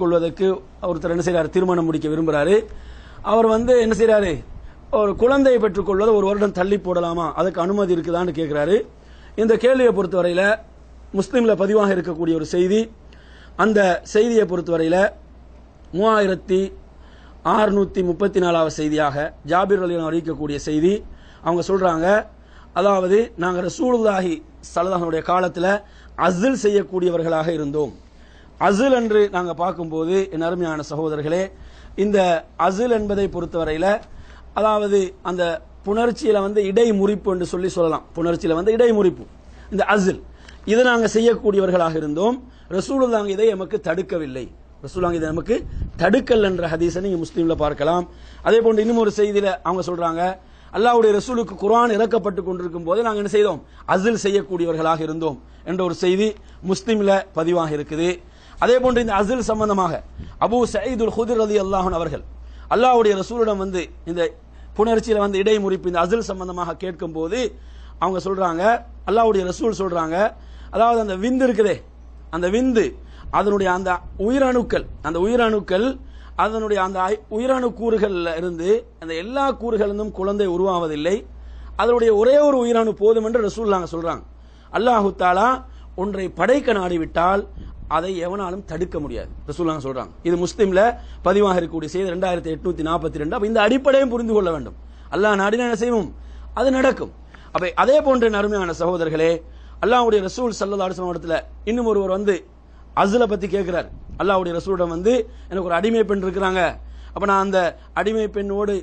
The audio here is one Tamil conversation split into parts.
கொள்வதற்கு ஒருத்தர் என்ன செய்யறாரு திருமணம் முடிக்க விரும்புறாரு. அவர் வந்து என்ன செய்யறாரு ஒரு குழந்தையை பெற்றுக்கொள்வதை ஒரு வருடம் தள்ளி போடலாமா? அதுக்கு அனுமதி இருக்குதான்னு கேட்கிறாரு இந்த கேள்வியை பொறுத்தவரையில முஸ்லீம்ல பதிவாக இருக்கக்கூடிய ஒரு செய்தி அந்த செய்தியை பொறுத்தவரையில மூவாயிரத்தி ஆறுநூத்தி முப்பத்தி நாலாவது செய்தியாக ஜாபீர் அலி அறிவிக்கக்கூடிய செய்தி அவங்க சொல்றாங்க அதாவது நாங்கள் ரசூலுல்லாஹி சலதானுடைய காலத்தில் அசில் செய்யக்கூடியவர்களாக இருந்தோம். அசில் என்று நாங்கள் பார்க்கும்போது என் அருமையான சகோதரர்களே இந்த அசில் என்பதை பொறுத்தவரையில அதாவது அந்த புணர்ச்சியில வந்து இடைமுறிப்பு என்று சொல்லி சொல்லலாம். புணர்ச்சியில வந்து இடைமுறிப்பு. இந்த அசில். இதை நாங்கள் செய்யக்கூடியவர்களாக இருந்தோம். ரசூலுல்லாங்க இதை எமக்கு தடுக்கவில்லை. ரசூலாங்க இதை நமக்கு தடுக்கல் என்ற ஹதீஸை நீங்க முஸ்லீம்ல பார்க்கலாம். அதே போன்று இன்னும் ஒரு செய்தியில அவங்க சொல்றாங்க அல்லாவுடைய ரசூலுக்கு குரான் இறக்கப்பட்டு கொண்டிருக்கும் போது நாங்கள் என்ன செய்தோம்? அசில் செய்யக்கூடியவர்களாக இருந்தோம் என்ற ஒரு செய்தி முஸ்லீம்ல பதிவாக இருக்குது. அதே போன்று இந்த அசில் சம்பந்தமாக அபு சயீதுல் ஹுதிர் அலி அல்லாஹன் அவர்கள் அல்லாஹுடைய ரசூலிடம் வந்து இந்த புணர்ச்சியில வந்து இடைமுறிப்பு இந்த அசில் சம்பந்தமாக கேட்கும் போது அவங்க சொல்றாங்க அல்லாஹுடைய ரசூல் சொல்றாங்க அதாவது அந்த விந்து இருக்குதே அந்த விந்து அதனுடைய அந்த உயிரணுக்கள் அந்த உயிரணுக்கள் அதனுடைய அந்த ஐ- உயிரணு கூறுகள்ல இருந்து அந்த எல்லா கூறுகளிலும் குழந்தை உருவாவதில்லை அதனுடைய ஒரே ஒரு உயிரணு போதும் என்று ரசூல்லாங்க சொல்றாங்க. அல்லாஹு தாலா ஒன்றை படைக்க நாடிவிட்டால் அதை எவனாலும் தடுக்க முடியாது. ரசூல்லாங்க சொல்றாங்க. இது முஸ்லீம்ல பதிவாக இருக்கக்கூடிய செய்தி ரெண்டாயிரத்தி எட்நூத்தி நாற்பத்தி ரெண்டு. அப்ப இந்த அடிப்படையும் புரிந்து கொள்ள வேண்டும். அல்லாஹ் நாடின என்ன செய்வோம்? அது நடக்கும். அப்ப அதே போன்ற அருமையான சகோதரர்களே அல்லாஹுடைய ரசூல் சல்லல்லாஹு அலைஹி இடத்துல இன்னும் ஒருவர் வந்து அசுல பத்தி கேட்கிறார். அல்லாஹ்வுடைய ரசூலிடம் வந்து எனக்கு ஒரு அடிமை பெண் இருக்கிறாங்க. அப்ப நான் அந்த அடிமை பெண்ணோடு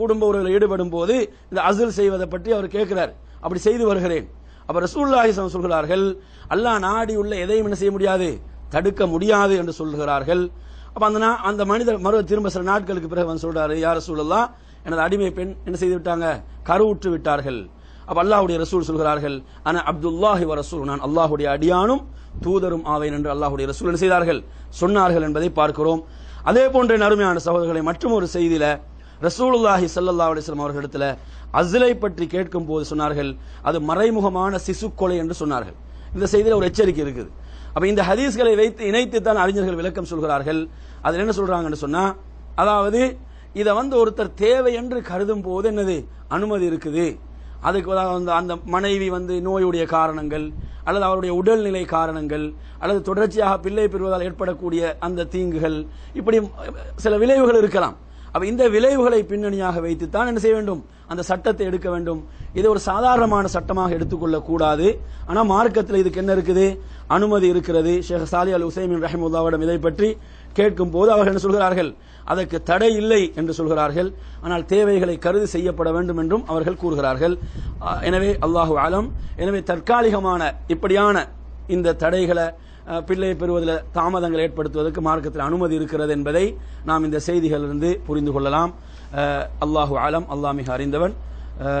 குடும்ப உறவில் ஈடுபடும் போது இந்த அசுல் செய்வதை பற்றி அவர் கேட்கிறார். அப்படி செய்து வருகிறேன். அப்ப ரசூலுல்லாஹி சொல்கிறார்கள் அல்லாஹ் நாடி உள்ள எதையும் என்ன செய்ய முடியாது? தடுக்க முடியாது என்று சொல்கிறார்கள். அப்ப அந்த நா- அந்த மனிதர் மறு திரும்ப சில நாட்களுக்கு பிறகு வந்து சொல்றாரு யார் ரசூலுல்லாஹ் எனது அடிமை பெண் என்ன செய்து விட்டாங்க? கருவுற்று விட்டார்கள். அப்ப அல்லாஹுடைய ரசூல் சொல்கிறார்கள் ஆனா அப்துல்லாஹி வ ரசூல் நான் அல்லாஹ்வுடைய அடியானும் தூதரும் ஆவேன் என்று அல்லாஹுடைய ரசூல் என்ன செய்தார்கள்? சொன்னார்கள் என்பதை பார்க்கிறோம். அதே போன்ற அருமையான சகோதரர்களை மற்றும் ஒரு செய்தியில ரசூலுல்லாஹி சல்லா அலிஸ்லாம் அவர்களிடத்தில் அசிலை அஸ்லை பற்றி கேட்கும் போது சொன்னார்கள் அது மறைமுகமான சிசு கொலை என்று சொன்னார்கள். இந்த செய்தியில் ஒரு எச்சரிக்கை இருக்குது. அப்ப இந்த ஹதீஸ்களை வைத்து இணைத்து தான் அறிஞர்கள் விளக்கம் சொல்கிறார்கள். அதில் என்ன சொல்றாங்கன்னு சொன்னா அதாவது இதை வந்து ஒருத்தர் தேவை என்று கருதும் போது என்னது? அனுமதி இருக்குது. அதுக்கு அதாவது அந்த- அந்த மனைவி வந்து நோயுடைய காரணங்கள் அல்லது அவருடைய உடல்நிலை காரணங்கள் அல்லது தொடர்ச்சியாக பிள்ளை பெறுவதால் ஏற்படக்கூடிய அந்த தீங்குகள் இப்படி சில விளைவுகள் இருக்கலாம். அப்ப இந்த விளைவுகளை பின்னணியாக வைத்துத்தான் என்ன செய்ய வேண்டும்? அந்த சட்டத்தை எடுக்க வேண்டும். இது ஒரு சாதாரணமான சட்டமாக எடுத்துக்கொள்ள கூடாது. ஆனா மார்க்கத்தில் இதுக்கு என்ன இருக்குது? அனுமதி இருக்கிறது. ஷேக் சாலி அல் உசைமின் ரஹமுல்லாவிடம் இதை பற்றி கேட்கும் போது அவர்கள் என்ன சொல்கிறார்கள்? அதற்கு தடை இல்லை என்று சொல்கிறார்கள். ஆனால் தேவைகளை கருதி செய்யப்பட வேண்டும் என்றும் அவர்கள் கூறுகிறார்கள். எனவே அல்லாஹு ஆலம் எனவே தற்காலிகமான இப்படியான இந்த தடைகளை பிள்ளையை பெறுவதில் தாமதங்கள் ஏற்படுத்துவதற்கு மார்க்கத்தில் அனுமதி இருக்கிறது என்பதை நாம் இந்த செய்திகளிலிருந்து புரிந்து கொள்ளலாம். அல்லாஹு ஆலம் அல்லாமிக அறிந்தவன்.